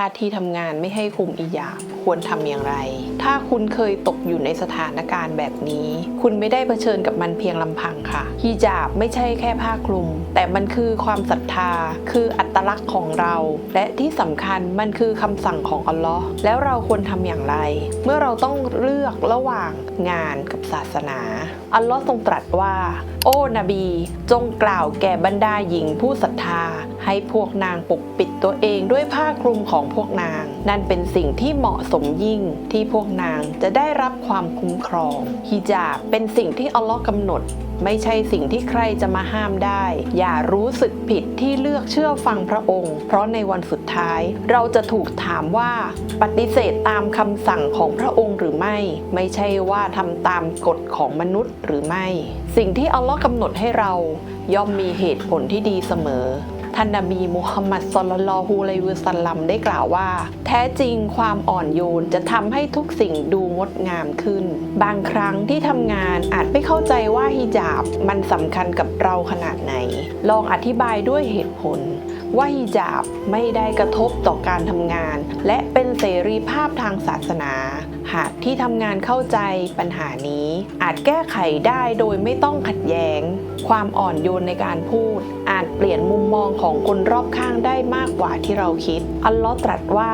ถ้าที่ทำงานไม่ให้คุมอีหยาบควรทำอย่างไร ถ้าคุณเคยตกอยู่ในสถานการณ์แบบนี้ คุณไม่ได้เผชิญกับมันเพียงลำพังค่ะฮิญาบไม่ใช่แค่ผ้าคลุม แต่มันคือความศรัทธา คืออัตลักษณ์ของเรา และที่สำคัญมันคือคำสั่งของอัลลอฮ์แล้วเราควรทำอย่างไร เมื่อเราต้องเลือกระหว่างงานกับศาสนา อัลลอฮ์ทรงตรัสว่า โอ้นบี จงกล่าวแก่บรรดาหญิงผู้ศรัทธา ให้พวกนางปกปิดตัวเองด้วยผ้าคลุมของพวกนาง นั่นเป็นสิ่งที่เหมาะสมยิ่งที่พวกนางจะได้รับความคุ้มครองฮิญาบเป็นสิ่งที่อัลลอฮ์กำหนดไม่ใช่สิ่งที่ใครจะมาห้ามได้ อย่ารู้สึกผิดที่เลือกเชื่อฟังพระองค์ เพราะในวันสุดท้าย เราจะถูกถามว่าปฏิเสธตามคำสั่งของพระองค์หรือไม่ ไม่ใช่ว่าทำตามกฎของมนุษย์หรือไม่ สิ่งที่อัลลอฮ์กำหนดให้เราย่อมมีเหตุผลที่ดีเสมอ ท่านนบีมุฮัมมัดสลลัลลอฮูอะลัยวะสัลลัมได้กล่าวว่า แท้จริงความอ่อนโยนจะทำให้ทุกสิ่งดูงดงามขึ้น บางครั้งที่ทำงานอาจไม่เข้าใจว่าฮิญาบมันสำคัญกับเราขนาดไหน ลองอธิบายด้วยเหตุผล ว่าฮิญาบไม่ได้กระทบต่อการทำงาน และเป็นเสรีภาพทางศาสนา หากที่ทำงานเข้าใจปัญหานี้ อาจแก้ไขได้โดยไม่ต้องขัดแย้ง ความอ่อนโยนในการพูด อาจเปลี่ยนมุมมองของคนรอบข้างได้มากกว่าที่เราคิด อัลลอฮ์ตรัสว่า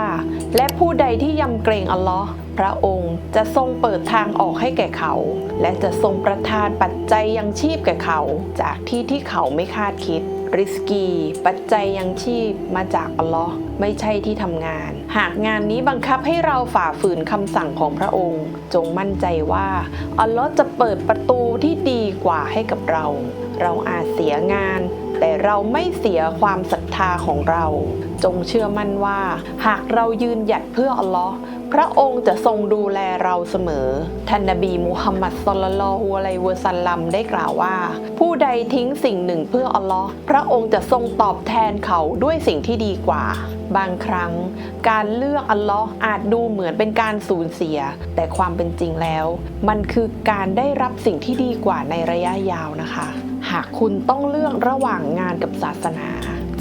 และผู้ใดที่ยำเกรงอัลลอฮ์พระองค์จะทรงเปิดทางออกให้แก่เขา และจะทรงประทานปัจจัยยังชีพแก่เขา จากที่ที่เขาไม่คาดคิดริสกี ปัจจัยยังชีพมาจากอัลลอฮ์ไม่ใช่ที่ทำงาน หากงานนี้บังคับให้เราฝ่าฝืนคำสั่งของพระองค์ จงมั่นใจว่าอัลลอฮ์จะเปิดประตูที่ดีกว่าให้กับเรา เราอาจเสียงาน แต่เราไม่เสียความศรัทธาของเรา จงเชื่อมั่นว่า หากเรายืนหยัดเพื่ออัลลอฮ์พระองค์จะทรงดูแลเราเสมอ ท่านนบีมุฮัมมัดสลลัลฮุอะลัยวะสัลลัมได้กล่าวว่า ผู้ใดทิ้งสิ่งหนึ่งเพื่ออัลลอฮ์พระองค์จะทรงตอบแทนเขาด้วยสิ่งที่ดีกว่า บางครั้ง การเลือกอัลลอฮ์อาจดูเหมือนเป็นการสูญเสีย แต่ความเป็นจริงแล้ว มันคือการได้รับสิ่งที่ดีกว่าในระยะยาวนะคะ หากคุณต้องเลือกระหว่างงานกับศาสนา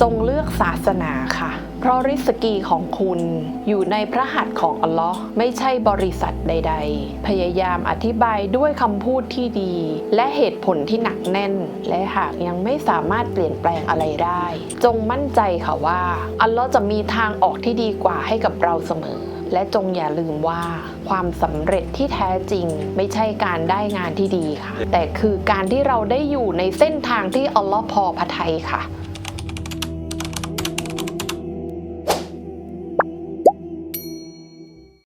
จงเลือกศาสนาค่ะ เพราะริสกีของคุณอยู่ในพระหัตถ์ของอัลลอฮ์ไม่ใช่บริษัทใด ๆ พยายามอธิบายด้วยคำพูดที่ดี และเหตุผลที่หนักแน่น และหากยังไม่สามารถเปลี่ยนแปลงอะไรได้ จงมั่นใจค่ะว่า อัลลอฮ์จะมีทางออกที่ดีกว่าให้กับเราเสมอและจงอย่าลืมว่า ความสำเร็จที่แท้จริง ไม่ใช่การได้งานที่ดีค่ะ แต่คือการที่เราได้อยู่ในเส้นทางที่อัลลอฮ์พอพระทัยค่ะ